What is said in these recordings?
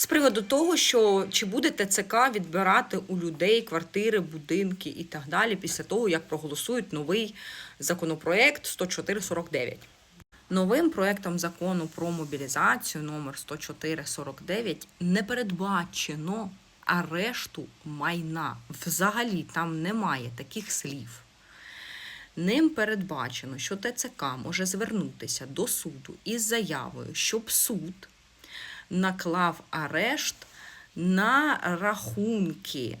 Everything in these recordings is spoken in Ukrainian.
з приводу того, що чи буде ТЦК відбирати у людей квартири, будинки і так далі після того, як проголосують новий законопроект 10449. Новим проектом закону про мобілізацію номер 10449 не передбачено арешту майна. Взагалі там немає таких слів. Ним передбачено, що ТЦК може звернутися до суду із заявою, щоб суд наклав арешт на рахунки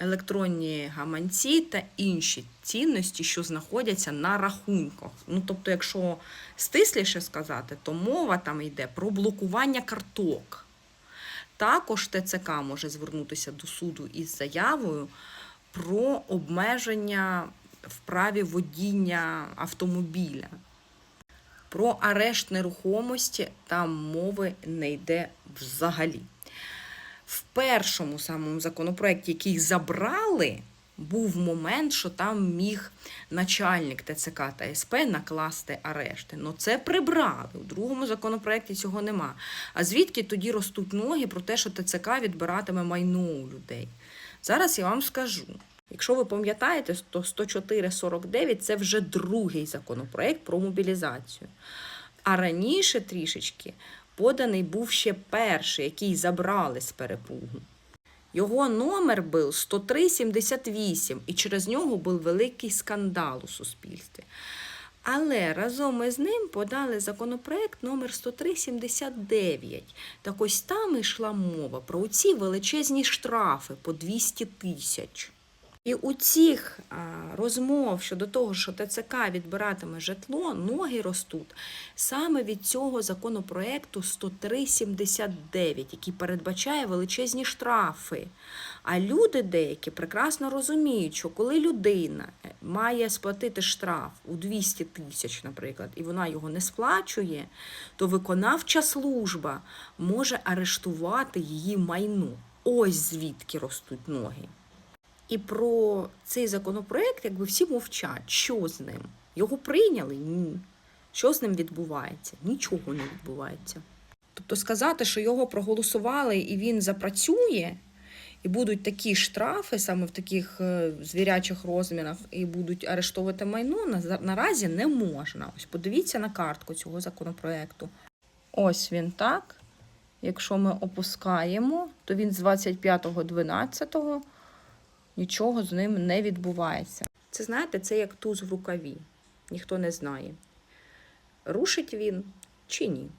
електронні гаманці та інші цінності, що знаходяться на рахунках. Ну, тобто, якщо стисліше сказати, то мова там йде про блокування карток. Також ТЦК може звернутися до суду із заявою про обмеження в праві водіння автомобіля. Про арешт нерухомості там мови не йде взагалі. В першому самому законопроекті, який забрали, був момент, що там міг начальник ТЦК та СП накласти арешти. Ну це прибрали. У другому законопроекті цього нема. А звідки тоді ростуть ноги про те, що ТЦК відбиратиме майно у людей? Зараз я вам скажу. Якщо ви пам'ятаєте, то 104.49 це вже другий законопроект про мобілізацію. А раніше трішечки поданий був ще перший, який забрали з перепугу. Його номер був 10378, і через нього був великий скандал у суспільстві. Але разом із ним подали законопроект номер 10379. Так ось там йшла мова про ці величезні штрафи по 200 тисяч. І у цих розмов щодо того, що ТЦК відбиратиме житло, ноги ростуть саме від цього законопроекту 10379, який передбачає величезні штрафи. А люди деякі прекрасно розуміють, що коли людина е, має сплатити штраф у 200 тисяч, наприклад, і вона його не сплачує, то виконавча служба може арештувати її майно. Ось звідки ростуть ноги. І про цей законопроект, якби всі мовчать, що з ним? Його прийняли? Ні. Що з ним відбувається? Нічого не відбувається. Тобто сказати, що його проголосували і він запрацює, і будуть такі штрафи саме в таких е, звірячих розмірах, і будуть арештовувати майно, на- наразі не можна. Ось подивіться на картку цього законопроекту. Ось він так. Якщо ми опускаємо, то він з 25.12 нічого з ним не відбувається. Це знаєте, це як туз в рукаві. Ніхто не знає, рушить він чи ні.